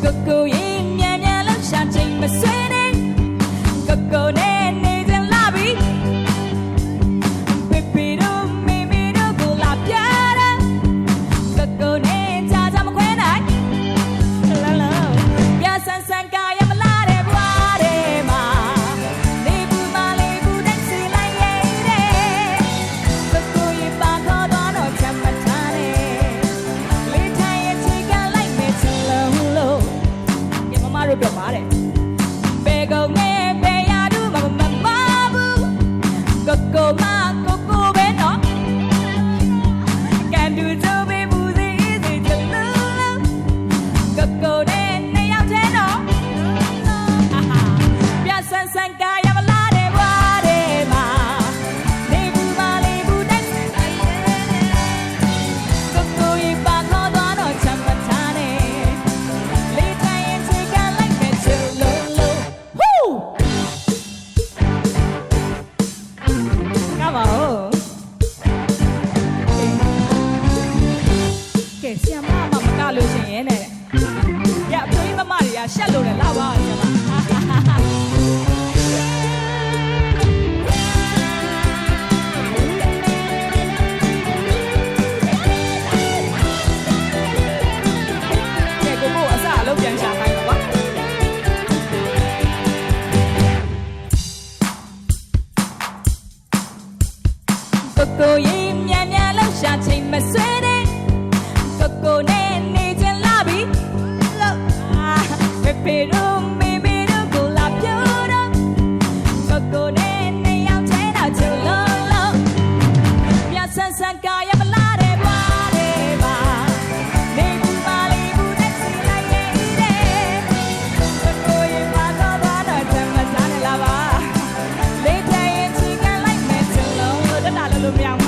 go go အတွက်ပါတဲ့ဘယ်ကုန်ငယ်ဘယ်ရာတို့မမမဘူးကိုကိုမ ကလို့ရှင်ရဲနဲ့ရအဖိုးကြီးမမတွေကရှက်လို့လည်းလာပါရဲ့ပါကိုကိုရင်မြန်မြန်လှောက်ရှာချိန်မဆွဲ လို့မရဘူး